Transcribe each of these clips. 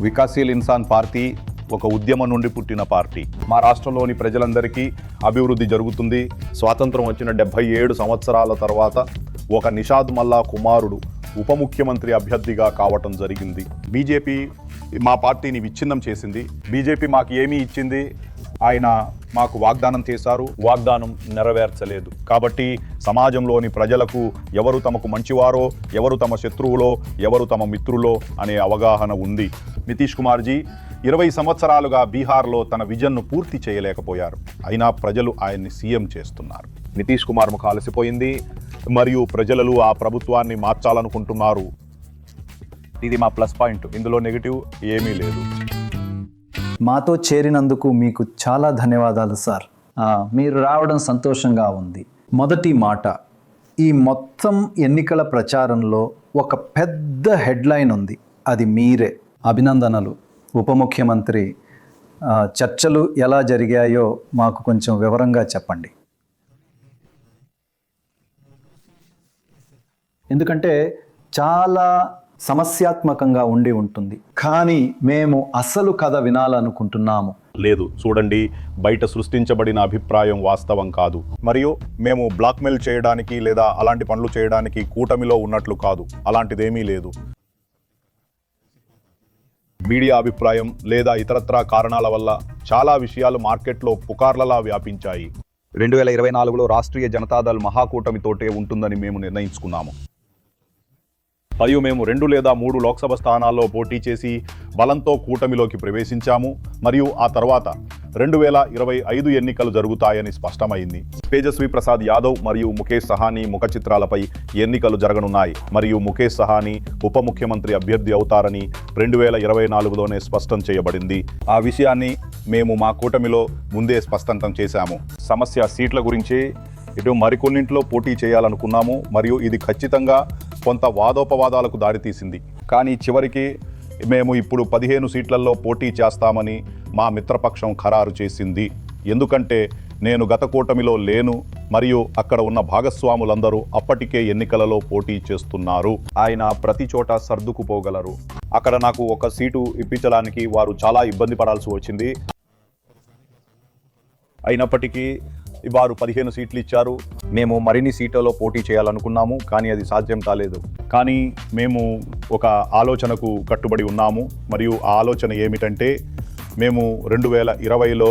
వికాసీల్ Insaan party ఒక ఉద్యమం నుండి పుట్టిన పార్టీ. మా రాష్ట్రంలోని ప్రజలందరికీ అభివృద్ధి జరుగుతుంది. స్వాతంత్రం వచ్చిన డెబ్బై ఏడు సంవత్సరాల తర్వాత ఒక నిషాద్ మల్లా కుమారుడు ఉప ముఖ్యమంత్రి అభ్యర్థిగా కావటం జరిగింది. బీజేపీ మా పార్టీని విచ్ఛిన్నం చేసింది. బీజేపీ మాకు ఏమీ ఇచ్చింది? ఆయన మాకు వాగ్దానం చేశారు వాగ్దానం నెరవేర్చలేదు. కాబట్టి సమాజంలోని ప్రజలకు ఎవరు తమకు మంచివారో ఎవరు తమ శత్రువులో ఎవరు తమ మిత్రులో అనే అవగాహన ఉంది. నితీష్ కుమార్జీ ఇరవై సంవత్సరాలుగా బీహార్లో తన విజన్ను పూర్తి చేయలేకపోయారు. అయినా ప్రజలు ఆయన్ని సీఎం చేస్తున్నారు. నితీష్ కుమార్ ముఖ అలసిపోయింది. మరియు ప్రజలు ఆ ప్రభుత్వాన్ని మార్చాలనుకుంటున్నారు. ఇది మా ప్లస్ పాయింట్. ఇందులో నెగిటివ్ ఏమీ లేదు. మాతో చేరినందుకు మీకు చాలా ధన్యవాదాలు సార్. మీరు రావడం సంతోషంగా ఉంది. మొదటి మాట ఈ మొత్తం ఎన్నికల ప్రచారంలో ఒక పెద్ద హెడ్లైన్ ఉంది. అది మీరే. అభినందనలు. ఉప ముఖ్యమంత్రి చర్చలు ఎలా జరిగాయో మాకు కొంచెం వివరంగా చెప్పండి. ఎందుకంటే చాలా సమస్యాత్మకంగా ఉండి ఉంటుంది. కానీ మేము అసలు కథ వినాలనుకుంటున్నాము. లేదు చూడండి బయట సృష్టించబడిన అభిప్రాయం వాస్తవం కాదు. మరియు మేము బ్లాక్మెయిల్ చేయడానికి లేదా అలాంటి పనులు చేయడానికి కూటమిలో ఉన్నట్లు కాదు. అలాంటిదేమీ లేదు. మీడియా అభిప్రాయం లేదా ఇతరత్రా కారణాల వల్ల చాలా విషయాలు మార్కెట్లో పుకార్లలా వ్యాపించాయి. రెండు వేల ఇరవై నాలుగులో రాష్ట్రీయ జనతాదళ్ మహాకూటమితోటే ఉంటుందని మేము నిర్ణయించుకున్నాము. మరియు మేము రెండు లేదా మూడు లోక్సభ స్థానాల్లో పోటీ చేసి బలంతో కూటమిలోకి ప్రవేశించాము. మరియు ఆ తర్వాత రెండు వేల ఇరవై ఐదు ఎన్నికలు జరుగుతాయని స్పష్టమైంది. తేజస్వి ప్రసాద్ యాదవ్ మరియు ముఖేష్ సహానీ ముఖ చిత్రాలపై ఎన్నికలు జరగనున్నాయి. మరియు ముఖేష్ సహానీ ఉప ముఖ్యమంత్రి అభ్యర్థి అవుతారని రెండు వేల ఇరవై నాలుగులోనే స్పష్టం చేయబడింది. ఆ విషయాన్ని మేము మా కూటమిలో ముందే స్పష్టంతం చేశాము. సమస్య సీట్ల గురించి ఇటు మరికొన్నింటిలో పోటీ చేయాలనుకున్నాము మరియు ఇది ఖచ్చితంగా కొంత వాదోపవాదాలకు దారితీసింది. కానీ చివరికి మేము ఇప్పుడు పదిహేను సీట్లలో పోటీ చేస్తామని మా మిత్రపక్షం ఖరారు చేసింది. ఎందుకంటే నేను గత కూటమిలో లేను మరియు అక్కడ ఉన్న భాగస్వాములందరూ అప్పటికే ఎన్నికలలో పోటీ చేస్తున్నారు. ఆయన ప్రతి చోట సర్దుకుపోగలరు. అక్కడ నాకు ఒక సీటు ఇప్పించడానికి వారు చాలా ఇబ్బంది పడాల్సి వచ్చింది. అయినప్పటికీ వారు పదిహేను సీట్లు ఇచ్చారు. మేము మరిన్ని సీట్లలో పోటీ చేయాలనుకున్నాము కానీ అది సాధ్యం కాలేదు. కానీ మేము ఒక ఆలోచనకు కట్టుబడి ఉన్నాము. మరియు ఆ ఆలోచన ఏమిటంటే మేము రెండు వేల ఇరవైలో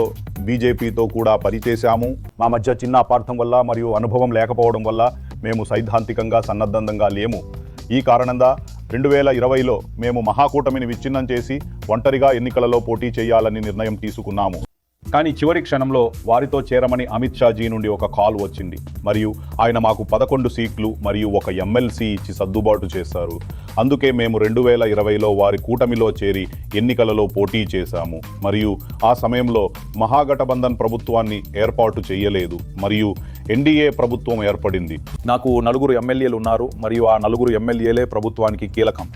బీజేపీతో కూడా పనిచేశాము మా మధ్య చిన్న అపార్థం వల్ల మరియు అనుభవం లేకపోవడం వల్ల మేము సైద్ధాంతికంగా సన్నద్ధంగా లేము. ఈ కారణంగా రెండు వేల ఇరవైలో మేము మహాకూటమిని విచ్ఛిన్నం చేసి ఒంటరిగా ఎన్నికలలో పోటీ చేయాలని నిర్ణయం తీసుకున్నాము. కానీ చివరి క్షణంలో వారితో చేరమని అమిత్ షాజీ నుండి ఒక కాల్ వచ్చింది. మరియు ఆయన మాకు పదకొండు సీట్లు మరియు ఒక ఎమ్మెల్సీ ఇచ్చి సర్దుబాటు చేశారు. అందుకే మేము రెండు వేల ఇరవైలో వారి కూటమిలో చేరి ఎన్నికలలో పోటీ చేశాము. మరియు ఆ సమయంలో మహాగఠబంధన్ ప్రభుత్వాన్ని ఏర్పాటు చేయలేదు. మరియు ఎన్డీఏ ప్రభుత్వం ఏర్పడింది. నాకు నలుగురు ఎమ్మెల్యేలు ఉన్నారు. మరియు ఆ నలుగురు ఎమ్మెల్యేలే ప్రభుత్వానికి కీలకం.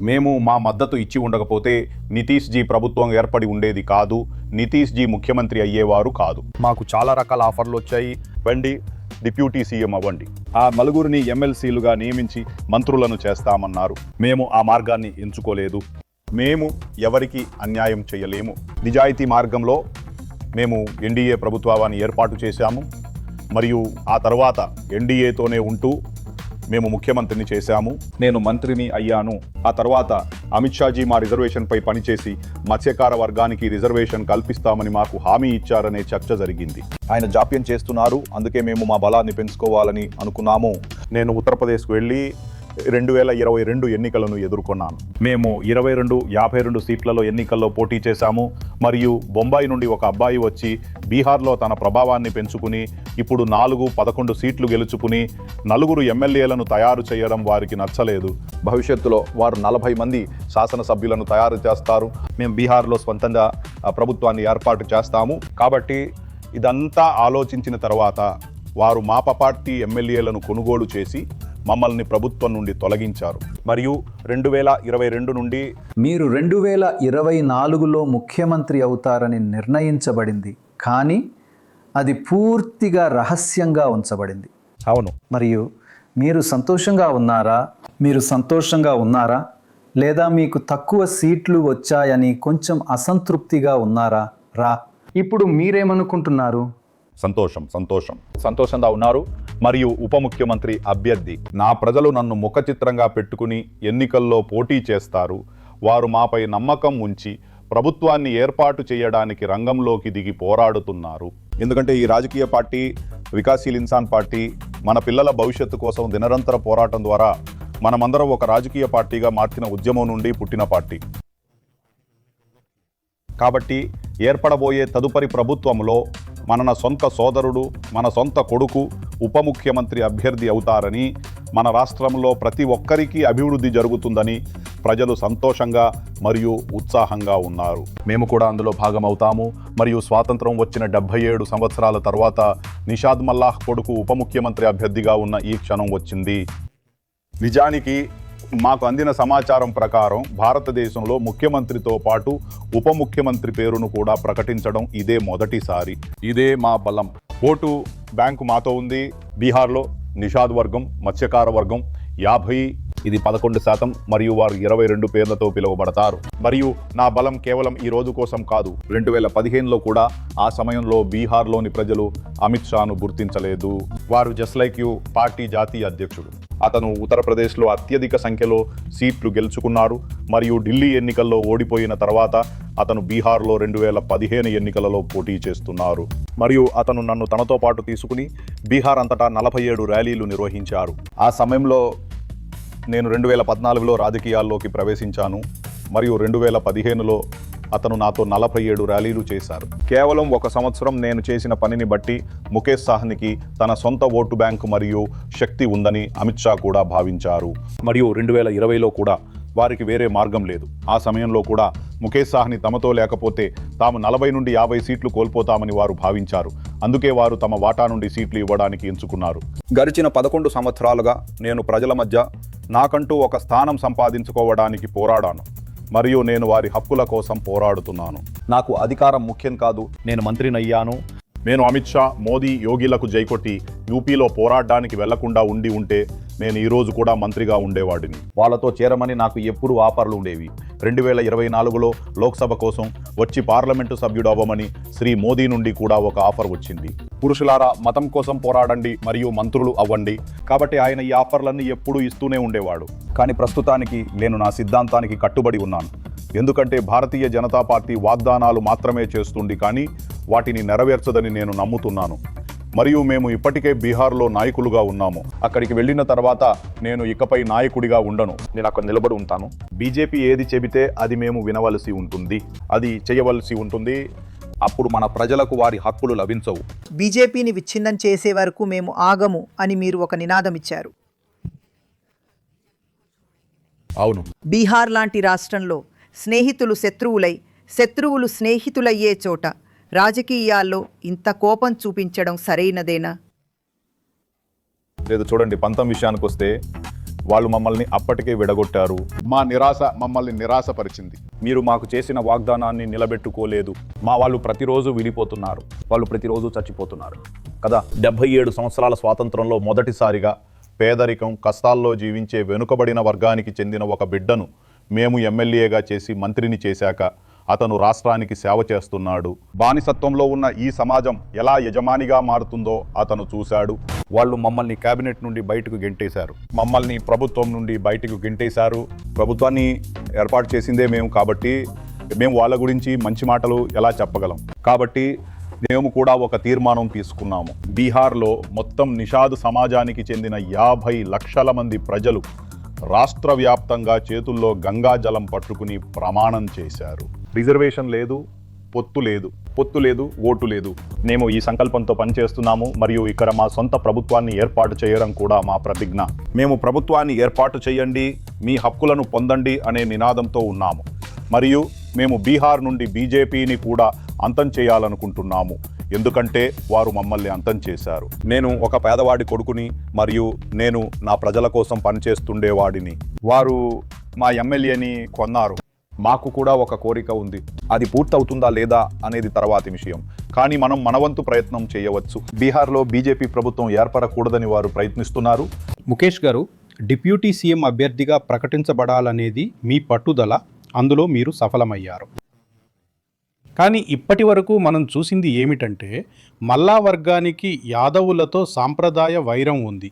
మేము మా మద్దతు ఇచ్చి ఉండకపోతే నితీష్ జీ ప్రభుత్వం ఏర్పడి ఉండేది కాదు. నితీష్ జీ ముఖ్యమంత్రి అయ్యేవారు కాదు. మాకు చాలా రకాల ఆఫర్లు వచ్చాయి. వండి డిప్యూటీ సీఎం అవ్వండి. ఆ నలుగురిని ఎమ్మెల్సీలుగా నియమించి మంత్రులను చేస్తామన్నారు. మేము ఆ మార్గాన్ని ఎంచుకోలేదు. మేము ఎవరికి అన్యాయం చేయలేము. నిజాయితీ మార్గంలో మేము ఎన్డీఏ ప్రభుత్వాన్ని ఏర్పాటు చేశాము. మరియు ఆ తర్వాత ఎన్డీఏతోనే ఉంటూ మేము ముఖ్యమంత్రిని చేశాము. నేను మంత్రిని అయ్యాను. ఆ తర్వాత అమిత్ షాజీ మా రిజర్వేషన్పై పనిచేసి మత్స్యకార వర్గానికి రిజర్వేషన్ కల్పిస్తామని మాకు హామీ ఇచ్చారనే చర్చ జరిగింది. ఆయన జాప్యం చేస్తున్నారు. అందుకే మేము మా బలాన్ని పెంచుకోవాలని అనుకున్నాము. నేను ఉత్తరప్రదేశ్కు వెళ్ళి రెండు వేల ఇరవై రెండు ఎన్నికలను ఎదుర్కొన్నాను. మేము ఇరవై రెండు యాభై రెండు సీట్లలో ఎన్నికల్లో పోటీ చేశాము. మరియు బొంబాయి నుండి ఒక అబ్బాయి వచ్చి బీహార్లో తన ప్రభావాన్ని పెంచుకుని ఇప్పుడు నాలుగు పదకొండు సీట్లు గెలుచుకుని నలుగురు ఎమ్మెల్యేలను తయారు చేయడం వారికి నచ్చలేదు. భవిష్యత్తులో వారు నలభై మంది శాసనసభ్యులను తయారు చేస్తారు. మేము బీహార్లో స్వంతంగా ప్రభుత్వాన్ని ఏర్పాటు చేస్తాము. కాబట్టి ఇదంతా ఆలోచించిన తర్వాత వారు మాప పార్టీ ఎమ్మెల్యేలను కొనుగోలు చేసి మమ్మల్ని ప్రభుత్వం నుండి తొలగించారు. మరియు రెండు వేల ఇరవై రెండు నుండి మీరు రెండు వేల ఇరవై నాలుగులో ముఖ్యమంత్రి అవుతారని నిర్ణయించబడింది. కానీ అది పూర్తిగా రహస్యంగా ఉంచబడింది. అవును. మరియు మీరు సంతోషంగా ఉన్నారా? మీరు సంతోషంగా ఉన్నారా? లేదా మీకు తక్కువ సీట్లు వచ్చాయని కొంచెం అసంతృప్తిగా ఉన్నారా? రా. ఇప్పుడు మీరేమనుకుంటున్నారు? సంతోషం సంతోషం. సంతోషంగా ఉన్నారు. మరియు ఉప ముఖ్యమంత్రి అభ్యర్థి నా ప్రజలు నన్ను ముఖ చిత్రంగా పెట్టుకుని ఎన్నికల్లో పోటీ చేస్తారు. వారు మాపై నమ్మకం ఉంచి ప్రభుత్వాన్ని ఏర్పాటు చేయడానికి రంగంలోకి దిగి పోరాడుతున్నారు. ఎందుకంటే ఈ రాజకీయ పార్టీ వికాసీల్ ఇన్సాన్ పార్టీ మన పిల్లల భవిష్యత్తు కోసం దినరంతర పోరాటం ద్వారా మనమందరం ఒక రాజకీయ పార్టీగా మార్చిన ఉద్యమం నుండి పుట్టిన పార్టీ. కాబట్టి ఏర్పడబోయే తదుపరి ప్రభుత్వంలో మన సొంత సోదరుడు మన సొంత కొడుకు ఉప ముఖ్యమంత్రి అభ్యర్థి అవుతారని మన రాష్ట్రంలో ప్రతి ఒక్కరికి అభివృద్ధి జరుగుతుందని ప్రజలు సంతోషంగా మరియు ఉత్సాహంగా ఉన్నారు. మేము కూడా అందులో భాగమవుతాము. మరియు స్వాతంత్రం వచ్చిన డెబ్బై ఏడు సంవత్సరాల తర్వాత నిషాద్ మల్లాహ్ కొడుకు ఉప ముఖ్యమంత్రి అభ్యర్థిగా ఉన్న ఈ క్షణం వచ్చింది. నిజానికి మాకు అందిన సమాచారం ప్రకారం భారతదేశంలో ముఖ్యమంత్రితో పాటు ఉప ముఖ్యమంత్రి పేరును కూడా ప్రకటించడం ఇదే మొదటిసారి. ఇదే మా బలం. ఓటు బ్యాంకు మాతో ఉంది. బీహార్లో నిషాద్ వర్గం మత్స్యకార వర్గం యాభై ఇది పదకొండు శాతం మరియు వారు ఇరవై రెండు పేర్లతో పిలువబడతారు. మరియు నా బలం కేవలం ఈ రోజు కోసం కాదు రెండు వేల పదిహేనులో కూడా ఆ సమయంలో బీహార్లోని ప్రజలు అమిత్ షాను గుర్తించలేదు. వారు జస్ట్ లైక్ యూ పార్టీ జాతీయ అధ్యక్షుడు. అతను ఉత్తరప్రదేశ్లో అత్యధిక సంఖ్యలో సీట్లు గెలుచుకున్నారు మరియు ఢిల్లీ ఎన్నికల్లో ఓడిపోయిన తర్వాత అతను బీహార్లో రెండు వేల పదిహేను ఎన్నికలలో పోటీ చేస్తున్నారు. మరియు అతను నన్ను తనతో పాటు తీసుకుని బీహార్ అంతటా నలభై ఏడు ర్యాలీలు నిర్వహించారు. ఆ సమయంలో నేను రెండు వేల పద్నాలుగులో రాజకీయాల్లోకి ప్రవేశించాను. మరియు రెండు వేల పదిహేనులో అతను నాతో నలభై ఏడు ర్యాలీలు చేశారు. కేవలం ఒక సంవత్సరం నేను చేసిన పనిని బట్టి ముఖేష్ సాహ్నికి తన సొంత ఓటు బ్యాంకు మరియు శక్తి ఉందని అమిత్ షా కూడా భావించారు. మరియు రెండు వేల ఇరవైలో కూడా వారికి వేరే మార్గం లేదు. ఆ సమయంలో కూడా ముఖేష్ సాహ్ని తమతో లేకపోతే తాము నలభై నుండి యాభై సీట్లు కోల్పోతామని వారు భావించారు. అందుకే వారు తమ వాటా నుండి సీట్లు ఇవ్వడానికి ఎంచుకున్నారు. గడిచిన పదకొండు సంవత్సరాలుగా నేను ప్రజల మధ్య నాకంటూ ఒక స్థానం సంపాదించుకోవడానికి పోరాడాను. మరియు నేను వారి హక్కుల కోసం పోరాడుతున్నాను. నాకు అధికారం ముఖ్యం కాదు నేను మంత్రినయ్యాను. నేను అమిత్ షా మోదీ యోగిలకు జైకొట్టి యూపీలో పోరాడడానికి వెళ్ళకుండా ఉండి ఉంటే నేను ఈ రోజు కూడా మంత్రిగా ఉండేవాడిని. వాళ్ళతో చేరమని నాకు ఎప్పుడు ఆఫర్లు ఉండేవి. రెండు వేల ఇరవై నాలుగులో లోక్సభ కోసం వచ్చి పార్లమెంటు సభ్యుడు అవ్వమని శ్రీ మోదీ నుండి కూడా ఒక ఆఫర్ వచ్చింది. పురుషులారా మతం కోసం పోరాడండి మరియు మంత్రులు అవ్వండి. కాబట్టి ఆయన ఈ ఆఫర్లన్నీ ఎప్పుడూ ఇస్తూనే ఉండేవాడు. కానీ ప్రస్తుతానికి నేను నా సిద్ధాంతానికి కట్టుబడి ఉన్నాను. ఎందుకంటే భారతీయ జనతా పార్టీ వాగ్దానాలు మాత్రమే చేస్తుంది కానీ వాటిని నెరవేర్చదని నేను నమ్ముతున్నాను. మరియు మేము ఇప్పటికే బీహార్లో నాయకులుగా ఉన్నాము. అక్కడికి వెళ్ళిన తర్వాత నేను ఇకపై నాయకుడిగా ఉండను. నేను అక్కడ నిలబడి ఉంటాను. బీజేపీ ఏది చెబితే అది మేము వినవలసి ఉంటుంది. అది చేయవలసి ఉంటుంది. అప్పుడు మన ప్రజలకు వారి హక్కులు లభించవు. బీజేపీని విచ్ఛిన్నం చేసే వరకు మేము ఆగము అని మీరు ఒక నినాదం ఇచ్చారు. అవును. బీహార్ లాంటి రాష్ట్రంలో స్నేహితులు శత్రువులై శత్రువులు స్నేహితులయ్యే చోట రాజకీయాల్లో ఇంత కోపం చూపించడం సరైనదేనా? లేదు చూడండి పంతం విషయానికి వస్తే వాళ్ళు మమ్మల్ని అప్పటికే విడగొట్టారు. మా నిరాశ మమ్మల్ని నిరాశపరిచింది. మీరు మాకు చేసిన వాగ్దానాన్ని నిలబెట్టుకోలేదు. మా వాళ్ళు ప్రతిరోజు విడిపోతున్నారు. వాళ్ళు ప్రతిరోజు చచ్చిపోతున్నారు. కదా డెబ్బై ఏడు సంవత్సరాల స్వాతంత్రంలో మొదటిసారిగా పేదరికం కష్టాల్లో జీవించే వెనుకబడిన వర్గానికి చెందిన ఒక బిడ్డను మేము ఎమ్మెల్యేగా చేసి మంత్రిని చేశాక అతను రాష్ట్రానికి సేవ చేస్తున్నాడు. బానిసత్వంలో ఉన్న ఈ సమాజం ఎలా యజమానిగా మారుతుందో అతను చూశాడు. వాళ్ళు మమ్మల్ని కేబినెట్ నుండి బయటకు గెంటేశారు. మమ్మల్ని ప్రభుత్వం నుండి బయటకు గెంటేశారు. ప్రభుత్వాన్ని ఏర్పాటు చేసిందే మేము కాబట్టి మేము వాళ్ళ గురించి మంచి మాటలు ఎలా చెప్పగలం. కాబట్టి మేము కూడా ఒక తీర్మానం తీసుకున్నాము. బీహార్లో మొత్తం నిషాద్ సమాజానికి చెందిన యాభై లక్షల మంది ప్రజలు రాష్ట్ర వ్యాప్తంగా చేతుల్లో గంగాజలం పట్టుకుని ప్రమాణం చేశారు. రిజర్వేషన్ లేదు పొత్తు లేదు. పొత్తు లేదు ఓటు లేదు. మేము ఈ సంకల్పంతో పనిచేస్తున్నాము మరియు ఇక్కడ మా సొంత ప్రభుత్వాన్ని ఏర్పాటు చేయడం కూడా మా ప్రతిజ్ఞ. మేము ప్రభుత్వాన్ని ఏర్పాటు చేయండి మీ హక్కులను పొందండి అనే నినాదంతో ఉన్నాము. మరియు మేము బీహార్ నుండి బీజేపీని కూడా అంతం చేయాలనుకుంటున్నాము. ఎందుకంటే వారు మమ్మల్ని అంతం చేశారు. నేను ఒక పేదవాడి కొడుకుని మరియు నేను నా ప్రజల కోసం పనిచేస్తుండేవాడిని. వారు మా ఎమ్మెల్యేని కొన్నారు. మాకు కూడా ఒక కోరిక ఉంది. అది పూర్తవుతుందా లేదా అనేది తర్వాతి విషయం. కానీ మనం మనవంతు ప్రయత్నం చేయవచ్చు. బీహార్లో బీజేపీ ప్రభుత్వం ఏర్పడకూడదని వారు ప్రయత్నిస్తున్నారు. ముఖేష్ గారు డిప్యూటీ సీఎం అభ్యర్థిగా ప్రకటించబడాలనేది మీ పట్టుదల. అందులో మీరు సఫలమయ్యారు. కానీ ఇప్పటి వరకు మనం చూసింది ఏమిటంటే మల్లా వర్గానికి యాదవులతో సాంప్రదాయ వైరం ఉంది.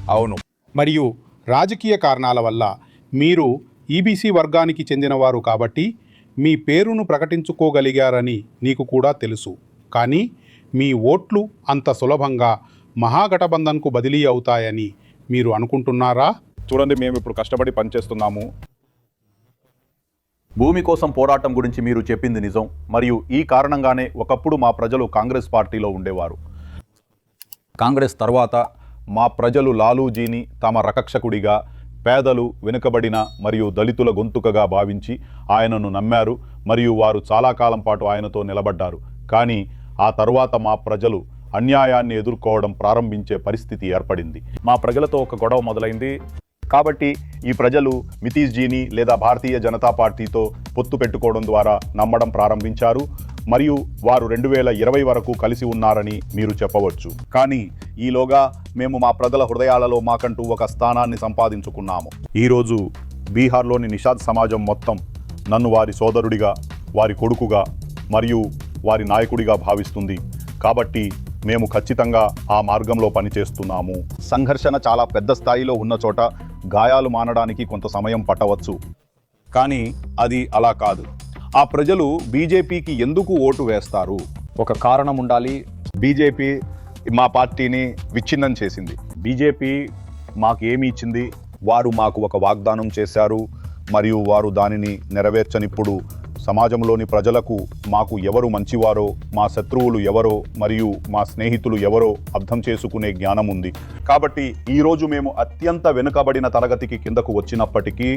అవును. మరియు రాజకీయ కారణాల వల్ల మీరు ఈబీసీ వర్గానికి చెందినవారు కాబట్టి మీ పేరును ప్రకటించుకోగలిగారని నీకు కూడా తెలుసు. కానీ మీ ఓట్లు అంత సులభంగా మహాగఠబంధన్కు బదిలీ అవుతాయని మీరు అనుకుంటున్నారా? చూడండి మేము ఇప్పుడు కష్టపడి పనిచేస్తున్నాము. భూమి కోసం పోరాటం గురించి మీరు చెప్పింది నిజం. మరియు ఈ కారణంగానే ఒకప్పుడు మా ప్రజలు కాంగ్రెస్ పార్టీలో ఉండేవారు. కాంగ్రెస్ తర్వాత మా ప్రజలు లాలూజీని తమ రకక్షకుడిగా పేదలు వెనుకబడిన మరియు దళితుల గొంతుకగా భావించి ఆయనను నమ్మారు మరియు వారు చాలా కాలం పాటు ఆయనతో నిలబడ్డారు. కానీ ఆ తరువాత మా ప్రజలు అన్యాయాన్ని ఎదుర్కోవడం ప్రారంభించే పరిస్థితి ఏర్పడింది. మా ప్రజలతో ఒక గొడవ మొదలైంది. కాబట్టి ఈ ప్రజలు మితీష్ జీని లేదా భారతీయ జనతా పార్టీతో పొత్తు పెట్టుకోవడం ద్వారా నమ్మడం ప్రారంభించారు. మరియు వారు రెండు వేల ఇరవై వరకు కలిసి ఉన్నారని మీరు చెప్పవచ్చు. కానీ ఈలోగా మేము మా ప్రజల హృదయాలలో మాకంటూ ఒక స్థానాన్ని సంపాదించుకున్నాము. ఈరోజు బీహార్లోని నిషాద్ సమాజం మొత్తం నన్ను వారి సోదరుడిగా వారి కొడుకుగా మరియు వారి నాయకుడిగా భావిస్తుంది. కాబట్టి మేము ఖచ్చితంగా ఆ మార్గంలో పనిచేస్తున్నాము. సంఘర్షణ చాలా పెద్ద స్థాయిలో ఉన్న చోట గాయాలు మానడానికి కొంత సమయం పట్టవచ్చు. కానీ అది అలా కాదు. ఆ ప్రజలు బీజేపీకి ఎందుకు ఓటు వేస్తారు? ఒక కారణం ఉండాలి. బీజేపీ మా పార్టీని విచ్ఛిన్నం చేసింది. బీజేపీ మాకు ఏమి ఇచ్చింది? వారు మాకు ఒక వాగ్దానం చేశారు. మరియు వారు దానిని నెరవేర్చనిప్పుడు సమాజంలోని ప్రజలకు మాకు ఎవరు మంచివారో మా శత్రువులు ఎవరో మరియు మా స్నేహితులు ఎవరో అర్థం చేసుకునే జ్ఞానం ఉంది. కాబట్టి ఈరోజు మేము అత్యంత వెనుకబడిన తరగతికి కిందకు వచ్చినప్పటికీ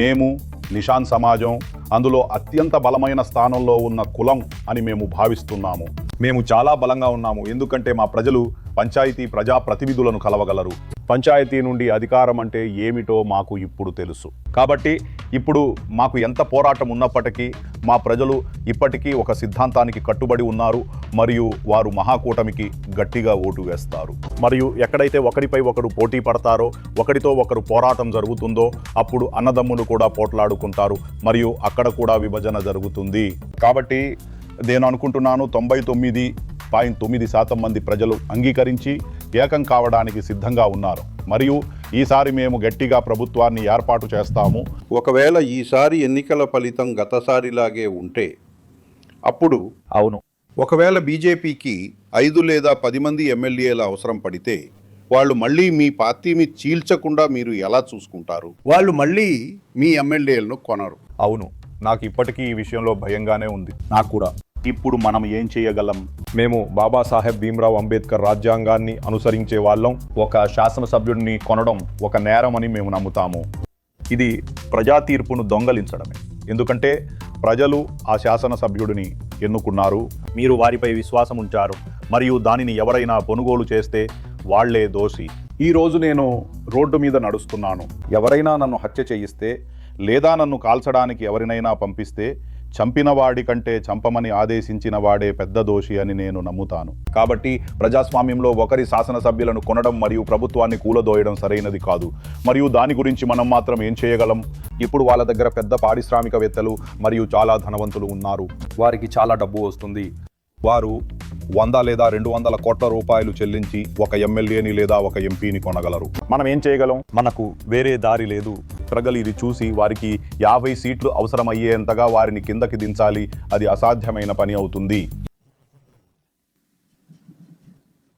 మేము నిషాన్ సమాజం అందులో అత్యంత బలమైన స్థానంలో ఉన్న కులం అని మేము భావిస్తున్నాము. మేము చాలా బలంగా ఉన్నాము. ఎందుకంటే మా ప్రజలు పంచాయతీ ప్రజా ప్రతినిధులను కలవగలరు. పంచాయతీ నుండి అధికారం అంటే ఏమిటో మాకు ఇప్పుడు తెలుసు. కాబట్టి ఇప్పుడు మాకు ఎంత పోరాటం ఉన్నప్పటికీ మా ప్రజలు ఇప్పటికీ ఒక సిద్ధాంతానికి కట్టుబడి ఉన్నారు. మరియు వారు మహాకూటమికి గట్టిగా ఓటు వేస్తారు. మరియు ఎక్కడైతే ఒకరిపై ఒకరు పోటీ పడతారో ఒకరితో ఒకరు పోరాటం జరుగుతుందో అప్పుడు అన్నదమ్ములు కూడా పోట్లాడుకుంటారు. మరియు అక్కడ కూడా విభజన జరుగుతుంది. కాబట్టి నేను అనుకుంటున్నాను తొంభై తొమ్మిది పాయింట్ తొమ్మిది శాతం మంది ప్రజలు అంగీకరించి ఏకం కావడానికి సిద్ధంగా ఉన్నారు. మరియు ఈసారి మేము గట్టిగా ప్రభుత్వాన్ని ఏర్పాటు చేస్తాము. ఒకవేళ ఈసారి ఎన్నికల ఫలితం గతసారిలాగే ఉంటే అప్పుడు అవును. ఒకవేళ బీజేపీకి ఐదు లేదా పది మంది ఎమ్మెల్యేల అవసరం పడితే వాళ్ళు మళ్ళీ మీ పార్టీని చీల్చకుండా మీరు ఎలా చూసుకుంటారు? వాళ్ళు మళ్ళీ మీ ఎమ్మెల్యేలను కొనరు. అవును. నాకు ఇప్పటికీ ఈ విషయంలో భయంగానే ఉంది. నాకు కూడా. ఇప్పుడు మనం ఏం చేయగలం? మేము బాబాసాహెబ్ భీమ్రావ్ అంబేద్కర్ రాజ్యాంగాన్ని అనుసరించే వాళ్ళం. ఒక శాసనసభ్యుడిని కొనడం ఒక నేరం అని మేము నమ్ముతాము. ఇది ప్రజా తీర్పును దొంగలించడమే. ఎందుకంటే ప్రజలు ఆ శాసనసభ్యుడిని ఎన్నుకున్నారు. మీరు వారిపై విశ్వాసం ఉంచారు. మరియు దానిని ఎవరైనా కొనుగోలు చేస్తే వాళ్ళే దోషి. ఈరోజు నేను రోడ్డు మీద నడుస్తున్నాను. ఎవరైనా నన్ను హత్య చేయిస్తే లేదా నన్ను కాల్చడానికి ఎవరినైనా పంపిస్తే చంపిన వాడి కంటే చంపమని ఆదేశించిన వాడే పెద్ద దోషి అని నేను నమ్ముతాను. కాబట్టి ప్రజాస్వామ్యంలో ఒకరి శాసనసభ్యులను కొనడం మరియు ప్రభుత్వాన్ని కూలదోయడం సరైనది కాదు. మరియు దాని గురించి మనం మాత్రం ఏం చేయగలం? ఇప్పుడు వాళ్ళ దగ్గర పెద్ద పారిశ్రామికవేత్తలు మరియు చాలా ధనవంతులు ఉన్నారు. వారికి చాలా డబ్బు వస్తుంది. వారు వంద లేదా రెండు వందల కోట్ల రూపాయలు చెల్లించి ఒక ఎమ్మెల్యేని లేదా ఒక ఎంపీని కొనగలరు. మనం ఏం చేయగలం? మనకు వేరే దారి లేదు. ప్రజలు ఇది చూసి వారికి యాభై సీట్లు అవసరమయ్యేంతగా వారిని కిందకి దించాలి. అది అసాధ్యమైన పని అవుతుంది.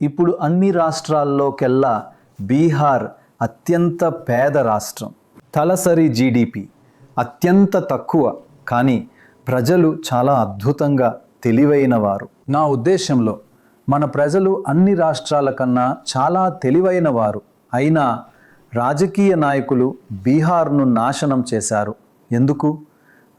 ఇప్పుడు అన్ని రాష్ట్రాల్లోకెల్లా బీహార్ అత్యంత పేద రాష్ట్రం. తలసరి జీడిపి అత్యంత తక్కువ. కానీ ప్రజలు చాలా అద్భుతంగా తెలివైన వారు. నా ఉద్దేశంలో మన ప్రజలు అన్ని రాష్ట్రాల కన్నా చాలా తెలివైన వారు. అయినా రాజకీయ నాయకులు బీహార్ను నాశనం చేశారు. ఎందుకు?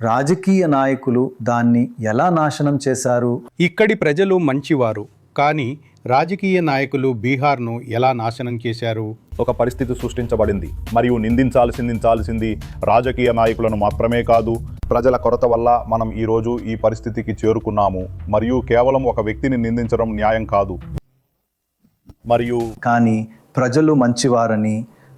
రాజకీయ నాయకులు దాన్ని ఎలా నాశనం చేశారు? ఇక్కడి ప్రజలు మంచివారు. కానీ రాజకీయ నాయకులు బీహార్ను ఎలా నాశనం చేశారు? ఒక పరిస్థితి సృష్టించబడింది. మరియు నిందించాల్సిందించాల్సింది రాజకీయ నాయకులను మాత్రమే కాదు ప్రజల కొరత వల్ల మనం ఈరోజు ఈ పరిస్థితికి చేరుకున్నాము. మరియు కేవలం ఒక వ్యక్తిని నిందించడం న్యాయం కాదు. మరియు కానీ ప్రజలు మంచివారని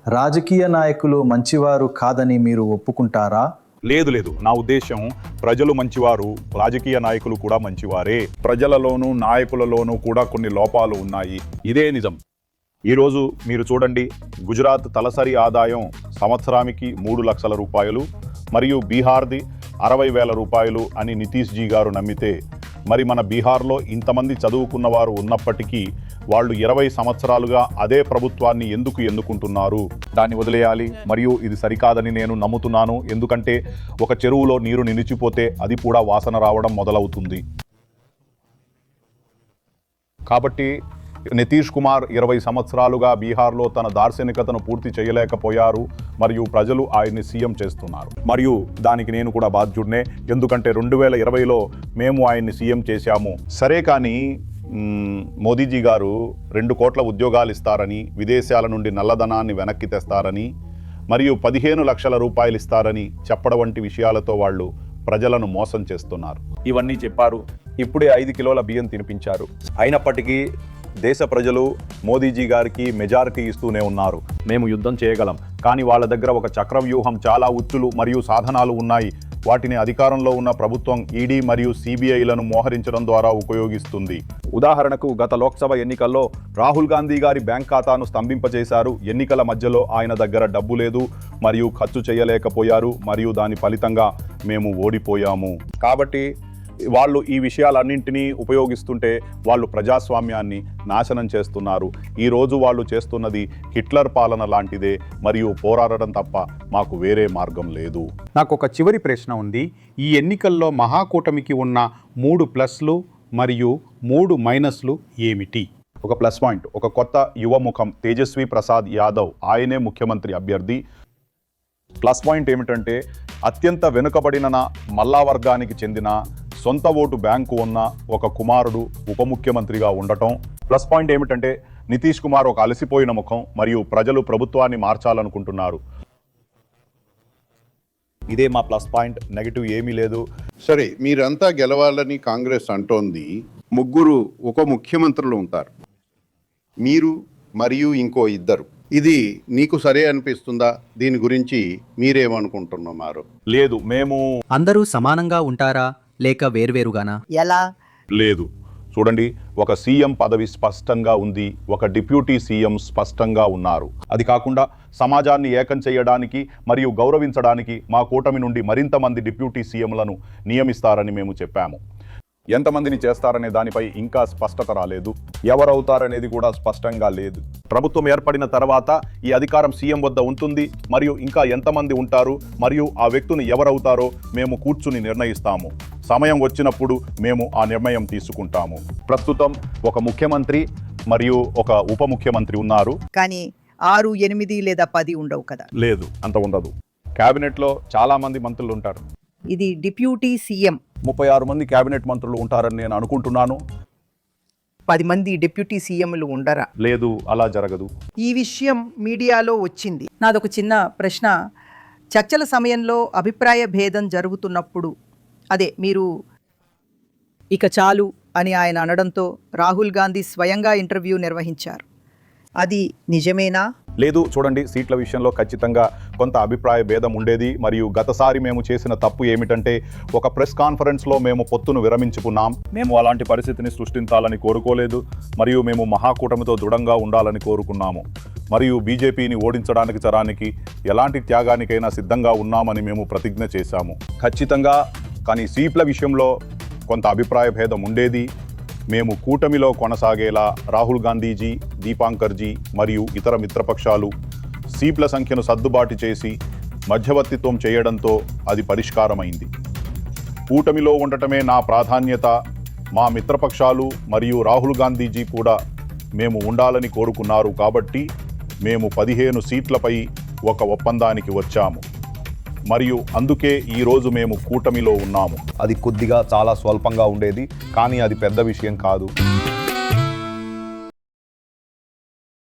రాజకీయ నాయకులు మంచివారు కాదని మీరు ఒప్పుకుంటారా? లేదు లేదు. నా ఉద్దేశం ప్రజలు మంచివారు రాజకీయ నాయకులు కూడా మంచివారే. ప్రజలలోనూ నాయకులలోనూ కూడా కొన్ని లోపాలు ఉన్నాయి. ఇదే నిజం. ఈరోజు మీరు చూడండి గుజరాత్ తలసరి ఆదాయం సంవత్సరానికి మూడు లక్షల రూపాయలు మరియు బీహార్ది అరవై వేల రూపాయలు అని నితీష్ జీ గారు నమ్మితే మరి మన బీహార్లో ఇంతమంది చదువుకున్న వారు ఉన్నప్పటికీ వాళ్ళు ఇరవై సంవత్సరాలుగా అదే ప్రభుత్వాన్ని ఎందుకు ఎన్నుకుంటున్నారు? దాన్ని వదిలేయాలి. మరియు ఇది సరికాదని నేను నమ్ముతున్నాను. ఎందుకంటే ఒక చెరువులో నీరు నిలిచిపోతే అది కూడా వాసన రావడం మొదలవుతుంది. కాబట్టి నితీష్ కుమార్ ఇరవై సంవత్సరాలుగా బీహార్లో తన దార్శనికతను పూర్తి చేయలేకపోయారు మరియు ప్రజలు ఆయన్ని సీఎం చేస్తున్నారు. మరియు దానికి నేను కూడా బాధ్యుడినే. ఎందుకంటే రెండు వేల ఇరవైలో మేము ఆయన్ని సీఎం చేశాము. సరే కానీ మోదీజీ గారు రెండు కోట్ల ఉద్యోగాలు ఇస్తారని విదేశాల నుండి నల్లధనాన్ని వెనక్కి తెస్తారని మరియు పదిహేను లక్షల రూపాయలు ఇస్తారని చెప్పడం వంటి విషయాలతో వాళ్ళు ప్రజలను మోసం చేస్తున్నారు. ఇవన్నీ చెప్పారు. ఇప్పుడే ఐదు కిలోల బియ్యం తినిపించారు. అయినప్పటికీ దేశ ప్రజలు మోదీజీ గారికి మెజారిటీ ఇస్తూనే ఉన్నారు. మేము యుద్ధం చేయగలం. కానీ వాళ్ళ దగ్గర ఒక చక్రవ్యూహం చాలా ఉచ్చులు మరియు సాధనాలు ఉన్నాయి. వాటిని అధికారంలో ఉన్న ప్రభుత్వం ఈడీ మరియు సిబిఐలను మోహరించడం ద్వారా ఉపయోగిస్తుంది. ఉదాహరణకు గత లోక్సభ ఎన్నికల్లో రాహుల్ గాంధీ గారి బ్యాంక్ ఖాతాను స్తంభింపజేశారు. ఎన్నికల మధ్యలో ఆయన దగ్గర డబ్బు లేదు మరియు ఖర్చు చేయలేకపోయారు మరియు దాని ఫలితంగా మేము ఓడిపోయాము. కాబట్టి వాళ్ళు ఈ విషయాలన్నింటినీ ఉపయోగిస్తుంటే వాళ్ళు ప్రజాస్వామ్యాన్ని నాశనం చేస్తున్నారు. ఈ రోజు వాళ్ళు చేస్తున్నది హిట్లర్ పాలన లాంటిదే మరియు పోరాడడం తప్ప మాకు వేరే మార్గం లేదు. నాకు ఒక చివరి ప్రశ్న ఉంది. ఈ ఎన్నికల్లో మహాకూటమికి ఉన్న మూడు ప్లస్లు మరియు మూడు మైనస్లు ఏమిటి? ఒక ప్లస్ పాయింట్. ఒక కొత్త యువముఖం తేజస్వి ప్రసాద్ యాదవ్ ఆయనే ముఖ్యమంత్రి అభ్యర్థి. ప్లస్ పాయింట్ ఏమిటంటే అత్యంత వెనుకబడిన మల్లా వర్గానికి చెందిన సొంత ఓటు బ్యాంకు ఉన్న ఒక కుమారుడు ఉప ముఖ్యమంత్రిగా ఉండటం. ప్లస్ పాయింట్ ఏమిటంటే నితీష్ కుమార్ ఒక అలసిపోయిన ముఖం మరియు ప్రజలు ప్రభుత్వాన్ని మార్చాలనుకుంటున్నారు. ఇదే మా ప్లస్ పాయింట్. నెగిటివ్ ఏమీ లేదు. సరే మీరంతా గెలవాలని కాంగ్రెస్ అంటోంది. ముగ్గురు ఉప ముఖ్యమంత్రులు ఉంటారు. మీరు మరియు ఇంకో ఇద్దరు. ఇది నీకు సరే అనిపిస్తుందా? దీని గురించి మీరేమనుకుంటున్నారు? లేదు మేము అందరూ సమానంగా ఉంటారా? లేక వేర్వేరుగానా? ఎలా? లేదు. చూడండి ఒక సీఎం పదవి స్పష్టంగా ఉంది ఒక డిప్యూటీ సీఎం స్పష్టంగా ఉన్నారు. అది కాకుండా సమాజాన్ని ఏకం చేయడానికి మరియు గౌరవించడానికి మా కూటమి నుండి మరింత మంది డిప్యూటీ సీఎంలను నియమిస్తారని మేము చెప్పాము. ఎంతమందిని చేస్తారనే దానిపై ఇంకా స్పష్టత రాలేదు. ఎవరవుతారనేది కూడా స్పష్టంగా లేదు. ప్రభుత్వం ఏర్పడిన తర్వాత ఈ అధికారం సీఎం వద్ద ఉంటుంది మరియు ఇంకా ఎంతమంది ఉంటారు మరియు ఆ వ్యక్తులు ఎవరవుతారో మేము కూర్చుని నిర్ణయిస్తాము. సమయం వచ్చినప్పుడు మేము ఆ నిర్ణయం తీసుకుంటాము. ప్రస్తుతం ఒక ముఖ్యమంత్రి మరియు ఒక ఉప ముఖ్యమంత్రి ఉన్నారు. కానీ ఆరు ఎనిమిది లేదా పది ఉండవు కదా? లేదు అంత ఉండదు. కేబినెట్లో చాలా మంది మంత్రులు ఉంటారు. ఇది డిప్యూటీ సీఎం. ముప్పై ఆరు మంది కేబినెట్ మంత్రులు ఉంటారని నేను అనుకుంటున్నాను. పది మంది డిప్యూటీ సీఎంలు ఉండరా? లేదు అలా జరగదు. ఈ విషయం మీడియాలో వచ్చింది. నాదొక చిన్న ప్రశ్న. చర్చల సమయంలో అభిప్రాయ భేదం జరుగుతున్నప్పుడు అదే మీరు ఇక చాలు అని ఆయన అనడంతో రాహుల్ గాంధీ స్వయంగా ఇంటర్వ్యూ నిర్వహించారు. అది నిజమేనా? లేదు చూడండి సీట్ల విషయంలో ఖచ్చితంగా కొంత అభిప్రాయ భేదం ఉండేది. మరియు గతసారి మేము చేసిన తప్పు ఏమిటంటే ఒక ప్రెస్ కాన్ఫరెన్స్లో మేము పొత్తును విరమించుకున్నాం. మేము అలాంటి పరిస్థితిని సృష్టించాలని కోరుకోలేదు. మరియు మేము మహాకూటమితో దృఢంగా ఉండాలని కోరుకున్నాము. మరియు బీజేపీని ఓడించడానికి చరానికి ఎలాంటి త్యాగానికైనా సిద్ధంగా ఉన్నామని మేము ప్రతిజ్ఞ చేశాము. ఖచ్చితంగా కానీ సీట్ల విషయంలో కొంత అభిప్రాయ భేదం ఉండేది. మేము కూటమిలో కొనసాగేలా రాహుల్ గాంధీజీ దీపాంకర్జీ మరియు ఇతర మిత్రపక్షాలు సీట్ల సంఖ్యను సర్దుబాటు చేసి మధ్యవర్తిత్వం చేయడంతో అది పరిష్కారమైంది. కూటమిలో ఉండటమే నా ప్రాధాన్యత. మా మిత్రపక్షాలు మరియు రాహుల్ గాంధీజీ కూడా మేము ఉండాలని కోరుకున్నారు కాబట్టి మేము పదిహేను సీట్లపై ఒక ఒప్పందానికి వచ్చాము. మరియు అందుకే ఈరోజు మేము కూటమిలో ఉన్నాము. అది కొద్దిగా చాలా స్వల్పంగా ఉండేది కానీ అది పెద్ద విషయం కాదు.